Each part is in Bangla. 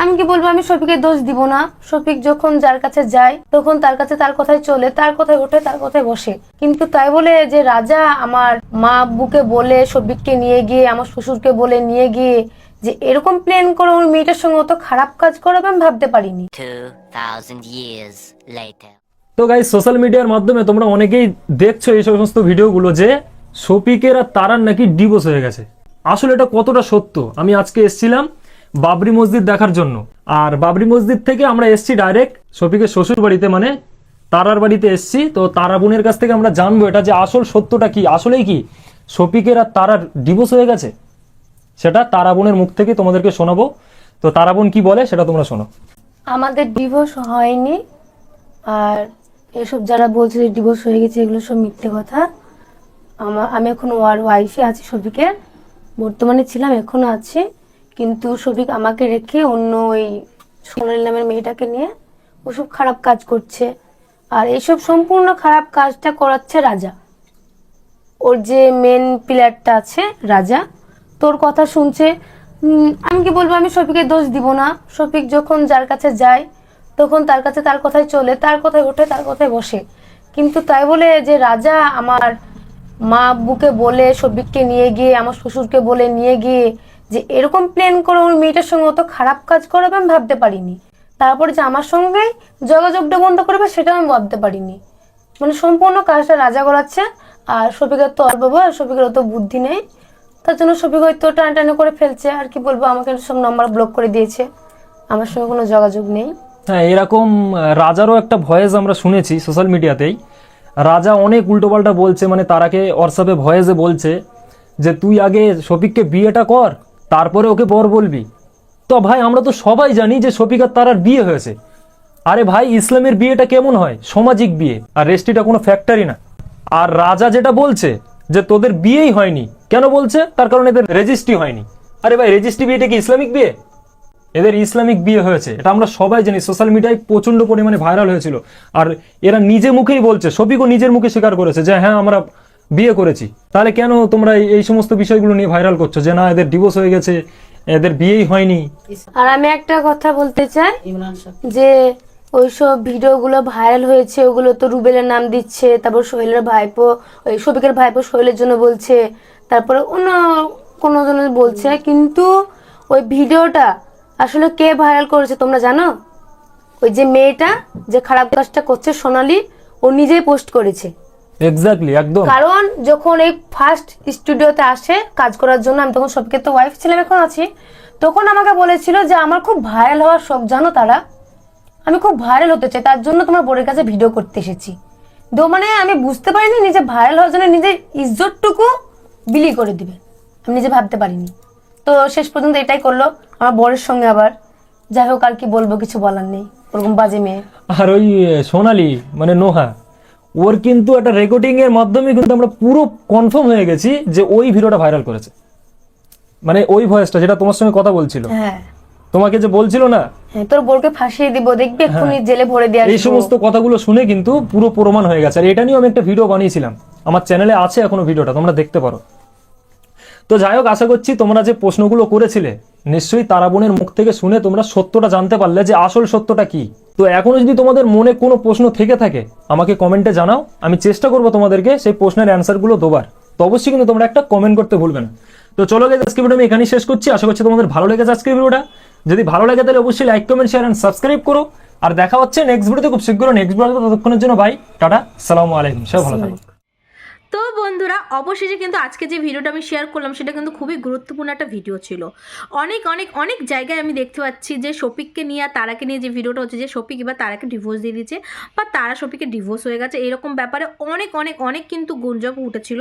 আমি কি বলব আমি শফিকের দোষ দিব না। শফিক যখন যার কাছে যায় তখন তার কাছে তার কথাই চলে তার কথায় ওঠে তার কথায় বসে। কিন্তু তাই বলে যে রাজা আমার মা আব্বুকে বলে শফিককে নিয়ে গিয়ে আমার শ্বশুরকে বলে নিয়ে গিয়ে যে এরকম প্ল্যান করে ওই মেয়েটার সঙ্গে অত খারাপ কাজ করবে আমি ভাবতে পারিনি। 2,000 years later. তো গাইজ সোশ্যাল মিডিয়ার মাধ্যমে তোমরা অনেকেই দেখছ এই সমস্ত ভিডিওগুলো যে শফিকের আর তারার নাকি ডিভোর্স হয়ে গেছে। আসলে এটা কতটা সত্য? আমি আজকে এসছিলাম বাবরি মসজিদ দেখার জন্য। আর বাবরি মসজিদ থেকে আমরা এসছি ডাইরেক্ট শফিকের শ্বশুর বাড়িতে মানে তারার বাড়িতে এসছি। তো তারা বোনের কাছ থেকে আমরা জানব এটা যে আসল সত্যটা কি, আসলেই কি শফিকের আর তারার ডিভোর্স হয়ে গেছে? সেটা তারা বোনের মুখ থেকে তোমাদেরকে শোনাবো। তো তারা বোন কি বলে সেটা তোমরা শোনো। আমাদের ডিভোর্স হয়নি। আর এসব যারা বলছে যে ডিভোর্স হয়ে গেছে, এগুলো সব মিথ্যে কথা। আমা- আমি এখন ওয়ার ওয়াইফে আছি শফিকের। বর্তমানে ছিলাম, এখনও আছি। কিন্তু শফিক আমাকে রেখে অন্য ওই সোনালি নামের মেয়েটাকে নিয়ে ওসব খারাপ কাজ করছে। আর এইসব সম্পূর্ণ খারাপ কাজটা করাচ্ছে রাজা। ওর যে মেন প্লেয়ারটা আছে রাজা, তোর কথা শুনছে। আমি কি বলব, আমি শফিকের দোষ দিব না। শফিক যখন যার কাছে যায়, তখন তার কাছে তার কথাই চলে, তার কথায় ওঠে, তার কথায় বসে। কিন্তু তাই বলে যে রাজা আমার মা আব্বুকে বলে শফিককে নিয়ে গিয়ে, আমার শ্বশুরকে বলে নিয়ে গিয়ে যে এরকম প্ল্যান করে ওর মেয়েটার সঙ্গে অত খারাপ কাজ করবে আমি ভাবতে পারিনি। তারপরে যে আমার সঙ্গে যোগাযোগটা বন্ধ করবে সেটা আমি ভাবতে পারিনি। মানে সম্পূর্ণ কাজটা রাজা করাচ্ছে, আর শফিকের তো অল্প বয়স শফিকের অত বুদ্ধি নেই। তার জন্য শফিক হয়তো টানাটানি করে ফেলছে, আর কি বলব, আমাকে সব নাম্বার ব্লক করে দিয়েছে। আমার সঙ্গে কোনো যোগাযোগ নেই। হ্যাঁ এরকম রাজারও একটা ভয়েস আমরা শুনেছি সোশ্যাল মিডিয়াতেই রাজা অনেক উল্টোপাল্টা বলছে মানে তারাকে হোয়াটসঅ্যাপে ভয়েসে বলছে যে, তুই আগে শফিককে বিয়েটা কর তারপরে ওকে বর বলবি। তো ভাই, আমরা তো সবাই জানি যে শফিক আর তারার বিয়ে হয়েছে। আরে ভাই, ইসলামের বিয়েটা কেমন হয়? সামাজিক বিয়ে। আর রেস্টিটা কোনো ফ্যাক্টরি না। আর রাজা যেটা বলছে যে তোদের বিয়েই হয়নি। কেন বলছে? তার কারণ এদের রেজিস্ট্রি হয়নি। আরে ভাই রেজিস্ট্রি বিয়েটা কি ইসলামিক বিয়ে? এদের ইসলামিক বিয়ে হয়েছে। এটা আমরা সবাই জানি। সোশ্যাল মিডিয়ায় প্রচণ্ড পরিমাণে ভাইরাল হয়েছিল। আর এরা নিজে মুখেই বলছে, শফিকও নিজের মুখে স্বীকার করেছে যে হ্যাঁ আমরা বিয়ে করেছি। তাহলে কেন তোমরা এই- সমস্ত বিষয়গুলো নিয়ে ভাইরাল করছ? যে না, এদের ডিভোর্স হয়ে গেছে, এদের বিয়েই হয়নি। আর আমি একটা কথা বলতে চাই, যে ওইসব ভিডিওগুলো ভাইরাল হয়েছে, ওগুলো তো রুবেলের নাম দিচ্ছে, তারপর সোহেলের ভাইপো, ওই শফিকের ভাইপো সোহেলের জন্য বলছে, তারপরে অন্য কোনো জনের বলছে, কিন্তু ওই ভিডিওটা আসলে কে ভাইরাল করেছে তোমরা জানো? ওই যে মেয়েটা যে খারাপ কাজটা করছে সোনালি, ও নিজেই পোস্ট করেছে। এক্স্যাক্টলি একদম। কারণ যখন এই ফার্স্ট স্টুডিওতে আসে কাজ করার জন্য আমি তখন সবকে তো ওয়াইফ ছিলাম এখন আছি তখন আমাকে বলেছিল যে আমার খুব ভাইরাল হওয়ার শখ জানো তারা? আমি খুব ভাইরাল হতে চাই তার জন্য তোমার বোনের কাছে ভিডিও করতে এসেছি। তো মানে আমি বুঝতে পারিনি নিজে ভাইরাল হওয়ার জন্য নিজের ইজ্জতটুকু বিলি করে দিবে। আমি নিজে ভাবতে পারিনি। তো শেষ পর্যন্ত এটাই করল আমার বরের সঙ্গে আবার। যাই হোক আর কি বলব কিছু বলার নেই। ওরকম বাজে মেয়ে। আর ওই সোনালি মানে নোহা। ওর কিন্তু একটা রেকর্ডিং এর মাধ্যমে কিন্তু আমরা পুরো কনফার্ম হয়ে গেছি যে ওই ভিডিওটা ভাইরাল করেছে। মানে ওই ভয়েসটা যেটা তোমার সঙ্গে কথা বলছিল। হ্যাঁ। তোমাকে যে বলছিল না? হ্যাঁ তোর বোরকে ফাঁসিয়ে দিব দেখবি এক্ষুনি জেলে ভরে দিয়ে এই সমস্ত কথাগুলো শুনে কিন্তু পুরো প্রমাণ হয়ে গেছে। আর এটা নিয়েও আমি একটা ভিডিও বানিয়েছিলাম। আমার চ্যানেলে আছে এখনও ভিডিওটা তোমরা দেখতে পারো। তো যাই হোক আশা করছি তোমরা যে প্রশ্নগুলো করেছিলে নিশ্চয়ই তারা বোনের মুখ থেকে শুনে তোমরা সত্যটা জানতে পারলে যে আসল সত্যটা কি। তো এখনও যদি তোমাদের মনে কোনো প্রশ্ন থেকে থাকে, আমাকে কমেন্টে জানাও। আমি চেষ্টা করব তোমাদেরকে সেই প্রশ্নের অ্যান্সারগুলো দেবার। তো অবশ্যই কিন্তু তোমরা একটা কমেন্ট করতে ভুলবে না। তো চলো গেছে আজকে ভিডিও আমি এখানেই শেষ করছি। আশা করছি তোমাদের ভালো লেগেছে আজকের ভিডিওটা। যদি ভালো লাগে তাহলে অবশ্যই like comment share and subscribe করো। আর দেখা হচ্ছে নেক্সট ভিডিওতে খুব শীঘ্র নেক্সট ভিডিও ততক্ষণের জন্য ভাই টাটা সালামু আলাইকুম সব ভালো থাকো। তো বন্ধুরা, অবশেষে কিন্তু আজকে যে ভিডিওটা আমি শেয়ার করলাম, সেটা কিন্তু খুবই গুরুত্বপূর্ণ একটা ভিডিও ছিল। অনেক অনেক অনেক জায়গায় আমি দেখতে পাচ্ছি যে শফিককে নিয়ে আর তারাকে নিয়ে যে ভিডিওটা হচ্ছে যে শফিক এবার তারাকে ডিভোর্স দিয়ে দিয়েছে বা তারা শফিকের ডিভোর্স হয়ে গেছে, এরকম ব্যাপারে অনেক অনেক অনেক কিন্তু গুঞ্জব উঠেছিল।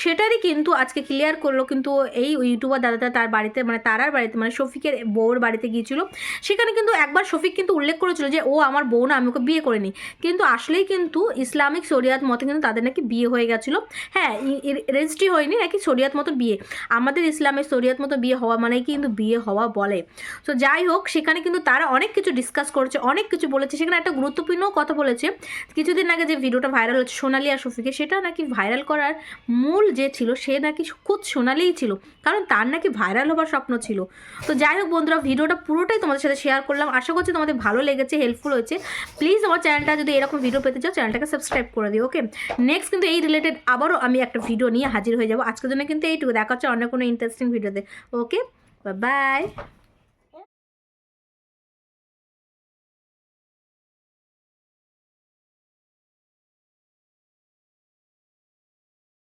সেটারই কিন্তু আজকে ক্লিয়ার করল কিন্তু এই ইউটিউবার দাদাটা তার বাড়িতে মানে তারার বাড়িতে মানে শফিকের বউর বাড়িতে গিয়েছিল। সেখানে কিন্তু একবার শফিক কিন্তু উল্লেখ করেছিল যে, ও আমার বউ না, আমি ওকে বিয়ে করিনি। কিন্তু আসলেই কিন্তু ইসলামিক শরিয়াত মতে কিন্তু তাদের নাকি বিয়ে হয়ে গেছিল। হ্যাঁ হ্যাঁ রেজিস্ট্রি হয়নি, নাকি শরিয়াত মতো বিয়ে। আমাদের ইসলামের শরিয়াত মতো বিয়ে হওয়া মানে কিন্তু বিয়ে হওয়া বলে। তো যাই হোক, সেখানে কিন্তু তারা অনেক কিছু ডিসকাস করেছে, অনেক কিছু বলেছে। সেখানে একটা গুরুত্বপূর্ণ কথা বলেছে। কিছুদিন আগে যে ভিডিওটা ভাইরাল হচ্ছে সোনালি আর শফিকে, সেটা নাকি ভাইরাল করার মূল যে ছিল, সে নাকি খুব সোনালিই ছিল। কারণ তার নাকি ভাইরাল হবার স্বপ্ন ছিল। তো যাই হোক বন্ধুরা ভিডিওটা পুরোটাই তোমাদের সাথে শেয়ার করলাম। আশা করছি তোমাদের ভালো লেগেছে হেল্পফুল হয়েছে। প্লিজ আমার চ্যানেলটা যদি এরকম ভিডিও পেতে চাও চ্যানেলটাকে সাবস্ক্রাইব করে দিও ওকে নেক্সট কিন্তু এই রিলেটেড আবারও আমি একটা ভিডিও নিয়ে হাজির হয়ে যাব। আজকের জন্য কিন্তু এইটুকু। দেখা হচ্ছে অন্য কোনো ইন্টারেস্টিং ভিডিওতে ওকে বাই